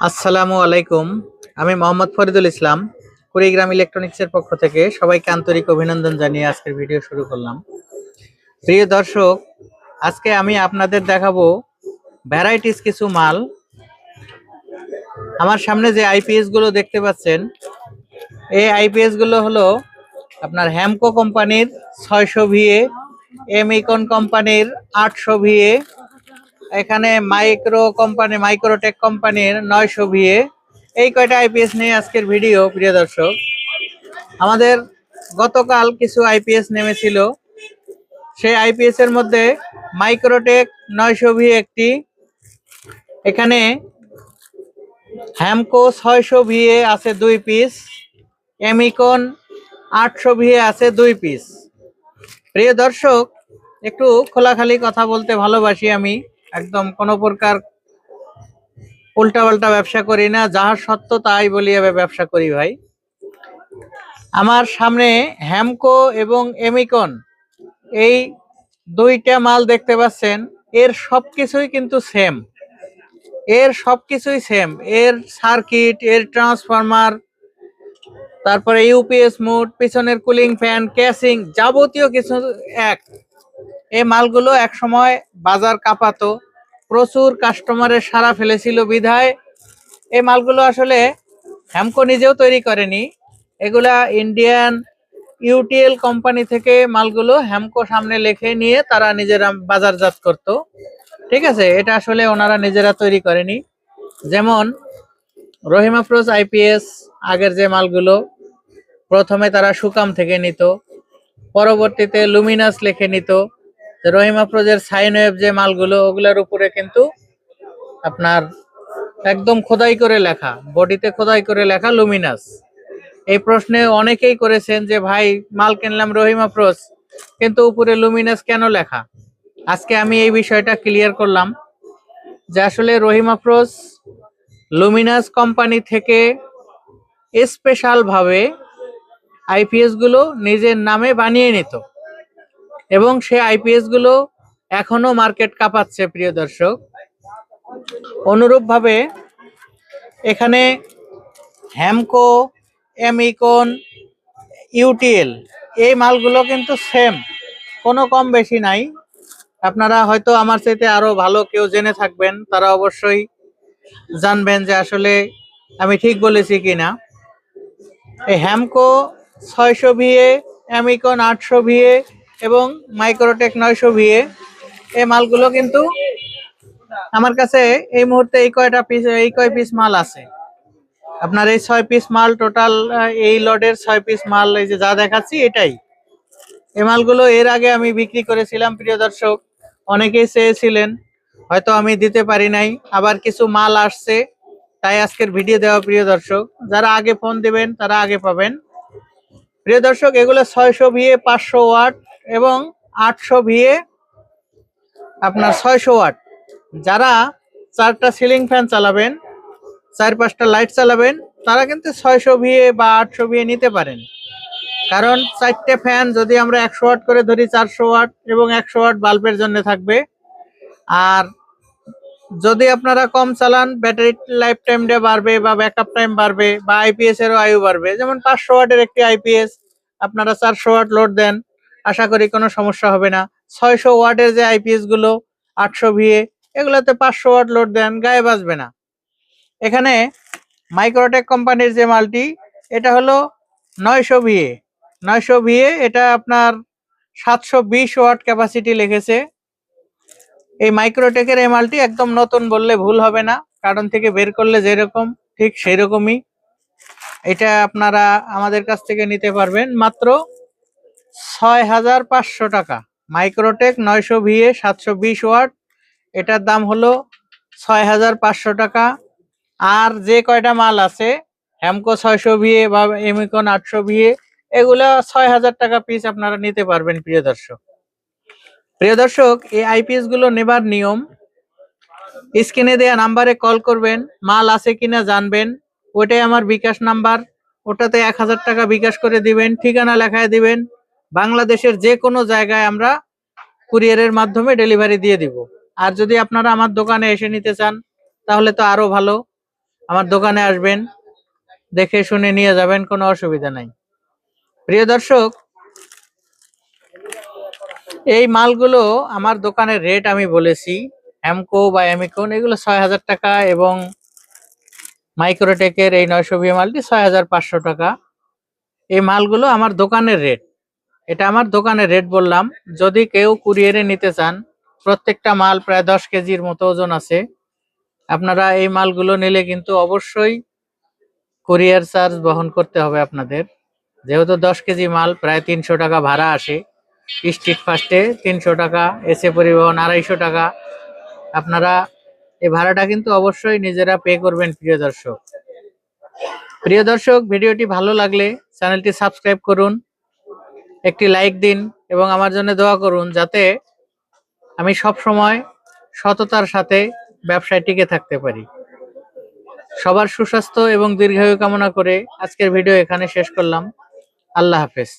আসসালামু আলাইকুম। আমি মোহাম্মদ ফরিদুল ইসলাম, কুড়িগ্রাম ইলেকট্রনিক্সের পক্ষ থেকে সবাইকে আন্তরিক অভিনন্দন জানিয়ে আজকের ভিডিও শুরু করলাম। প্রিয় দর্শক, আজকে আমি আপনাদের দেখাবো ভ্যারাইটিস কিছু মাল। আমার সামনে যে আইপিএসগুলো দেখতে পাচ্ছেন, এই আইপিএসগুলো হলো আপনার হ্যামকো কোম্পানির ছয়শো ভিএ এমিকন কোম্পানির আটশো ভিএ এখানে মাইক্রো কোম্পানি, মাইক্রোটেক কোম্পানির নয়শো ভিএ এই কয়টা আইপিএস নিয়ে আজকের ভিডিও, প্রিয় দর্শক? আমাদের গতকাল কিছু আইপিএস নেমেছিল। সেই আইপিএস এর মধ্যে মাইক্রোটেক নয়শো ভি একটি। এখানে হ্যামকো ছয়শো ভিএ আছে দুই পিস। এমিকন আটশো ভিএ আছে দুই পিস। প্রিয় দর্শক, একটু খোলাখালি কথা বলতে ভালোবাসি আমি। একদম কোনো প্রকার উল্টাপাল্টা ব্যবসা করি না যাহার সত্য তাই বলি ব্যবসা করি ভাই। আমার সামনে হ্যামকো এবং এমিকন এই দুইটা মাল দেখতে পাচ্ছেন। এর সবকিছুই কিন্তু সেম এর সবকিছুই সেম এর সার্কিট এর ট্রান্সফরমার তারপরে ইউপিএস মোড পিছনের কুলিং ফ্যান ক্যাসিং যাবতীয় কিছু এক। এই মালগুলো এক সময় বাজার কাঁপাতো। প্রচুর কাস্টমারের সারা ফেলেছিল বিধায়। এই মালগুলো আসলে হ্যামকো নিজেও তৈরি করেনি। এগুলা ইন্ডিয়ান ইউটিএল কোম্পানি থেকে মালগুলো হ্যামকো সামনে লিখে নিয়ে তারা নিজেরা বাজারজাত করত। ঠিক আছে, এটা আসলে ওনারা নিজেরা তৈরি করেনি। যেমন রহিমা ফ্রোজ আইপিএস আগের যে মালগুলো, প্রথমে তারা সুকাম থেকে নিত। পরবর্তীতে লুমিনাস লিখে নিত। রহিমা প্রোজের সাইন ওয়েভ যে মালগুলো, ওগুলোর উপরে কিন্তু আপনার একদম খোদাই করে লেখা, বডিতে খোদাই করে লেখা লুমিনাস এই প্রশ্নে অনেকেই করেছেন যে, ভাই, মাল কিনলাম রহিমা প্রোজ, কিন্তু উপরে লুমিনাস কেন লেখা? আজকে আমি এই বিষয়টা ক্লিয়ার করলাম যে, আসলে রহিমা প্রোজ লুমিনাস কোম্পানি থেকে স্পেশাল ভাবে আইপিএসগুলো নিজের নামে বানিয়ে নিত। এবং সে আইপিএসগুলো এখনও মার্কেট কাঁপাচ্ছে, প্রিয় দর্শক। অনুরূপভাবে এখানে হ্যামকো এমিকন ইউটিএল এই মালগুলো কিন্তু সেম কোনো কম বেশি নাই। আপনারা হয়তো আমার চাইতে আরও ভালো কেউ জেনে থাকবেন, তারা অবশ্যই জানবেন যে আসলে আমি ঠিক বলেছি কিনা। এই হ্যামকো ছয়শো ভিএ, অ্যামিকন আটশো ভিএ এবং মাইক্রোটেক নয়শো ভিএ। এই মালগুলো কিন্তু আমার কাছে এই মুহূর্তে এই কয়টা পিস এই কয় পিস মাল আছে। আপনার এই ছয় পিস মাল টোটাল এই লডের ছয় পিস মাল, এই যে যা দেখাচ্ছি এটাই। এই মালগুলো এর আগে আমি বিক্রি করেছিলাম, প্রিয় দর্শক, অনেকেই চেয়েছিলেন, হয়তো আমি দিতে পারি নাই, আবার কিছু মাল আসছে, তাই আজকের ভিডিও দেওয়া, প্রিয় দর্শক। যারা আগে ফোন দিবেন, তারা আগে পাবেন। প্রিয় দর্শক, এগুলো ছয়শো ভিএ, পাঁচশো ওয়াট এবং আটশো ভিএ আপনার ছয়শো ওয়াট। যারা চারটা সিলিং ফ্যান চালাবেন চার পাঁচটা লাইট চালাবেন, তারা কিন্তু ছয়শো ভিএ বা আটশো ভিএ নিতে পারেন। কারণ চারটে ফ্যান যদি আমরা একশো ওয়াট করে ধরি, চারশো ওয়াট এবং একশো ওয়াট বাল্বের জন্য থাকবে। আর যদি আপনারা কম চালান ব্যাটারি লাইফ টাইমটা বাড়বে বা ব্যাকআপ টাইম বাড়বে বা আইপিএস এরও আয়ু বাড়বে, যেমন পাঁচশো ওয়াটের একটি আইপিএস আপনারা চারশো ওয়াট লোড দেন, আশা করি কোনো সমস্যা হবে না। ছয়শো ওয়াটের যে আইপিএসগুলো, আটশো ভিএ এগুলোতে পাঁচশো ওয়াট লোড দেন, গায়ে বাজবে না। এখানে মাইক্রোটেক কোম্পানির যে মালটি, এটা হলো নয়শো ভিএ নয়শো ভিএ এটা আপনার সাতশো বিশ ওয়াট ক্যাপাসিটি লিখেছে। এই মাইক্রোটেকের এই মালটি একদম নতুন বললে ভুল হবে না। কারণ থেকে বের করলে যেরকম, ঠিক সেই রকমই এটা আপনারা আমাদের কাছ থেকে নিতে পারবেন। মাত্র ছয় হাজার পাঁচশো টাকা। মাইক্রোটেক নয়শো ভিএ সাতশো বিশ ওয়াট। এটার দাম হলো ছয় হাজার পাঁচশো টাকা। আর যে কয়টা মাল আছে হ্যামকো ছয়শো ভিএ বা এমিকন আটশো ভিএ, এগুলো ছয় হাজার টাকা পিস আপনারা নিতে পারবেন, প্রিয় দর্শক। প্রিয় দর্শক, এই আইপিএসগুলো নেবার নিয়ম। স্ক্রিনে দেওয়া নাম্বারে কল করবেন, মাল আছে কিনা জানবেন ওটাই আমার বিকাশ নাম্বার। ওটাতে এক হাজার টাকা বিকাশ করে দিবেন, ঠিকানা লেখায় দিবেন। বাংলাদেশের যে কোনো জায়গায় আমরা কুরিয়ারের মাধ্যমে ডেলিভারি দিয়ে দিব। আর যদি আপনারা আমার দোকানে এসে নিতে চান, তাহলে তো আরও ভালো। আমার দোকানে আসবেন, দেখে শুনে নিয়ে যাবেন, কোনো অসুবিধা নাই। প্রিয় দর্শক এই মালগুলো আমার দোকানের রেট আমি বলেছি হ্যামকো বা অ্যামিকন এগুলো ছয় হাজার টাকা এবং মাইক্রোটেকের এই নয়শো বি মালটি ছয় হাজার পাঁচশো টাকা। এই মালগুলো আমার দোকানের রেট এটা আমার দোকানের রেট বললাম। যদি কেউ কুরিয়ারে নিতে চান, প্রত্যেকটা মাল প্রায় দশ কেজির মতো ওজন আছে। আপনারা এই মালগুলো নিলে কিন্তু অবশ্যই কুরিয়ার চার্জ বহন করতে হবে আপনাদের। যেহেতু দশ কেজি মাল, প্রায় তিনশো টাকা ভাড়া আসে। স্ট্রিট ফাস্টে তিনশো টাকা, এসে পরিবহন আড়াইশো টাকা। আপনারা এই ভাড়াটা কিন্তু অবশ্যই নিজেরা পে করবেন, প্রিয় দর্শক। প্রিয় দর্শক, ভিডিওটি ভালো লাগলে চ্যানেলটি সাবস্ক্রাইব করুন, একটি লাইক দিন, এবং আমার জন্য দোয়া করুন যাতে আমি সব সময় সততার সাথে ব্যবসায় টিকে থাকতে পারি। সবার সুস্বাস্থ্য এবং দীর্ঘায়ু কামনা করে আজকের ভিডিও এখানে শেষ করলাম। আল্লাহ হাফেজ।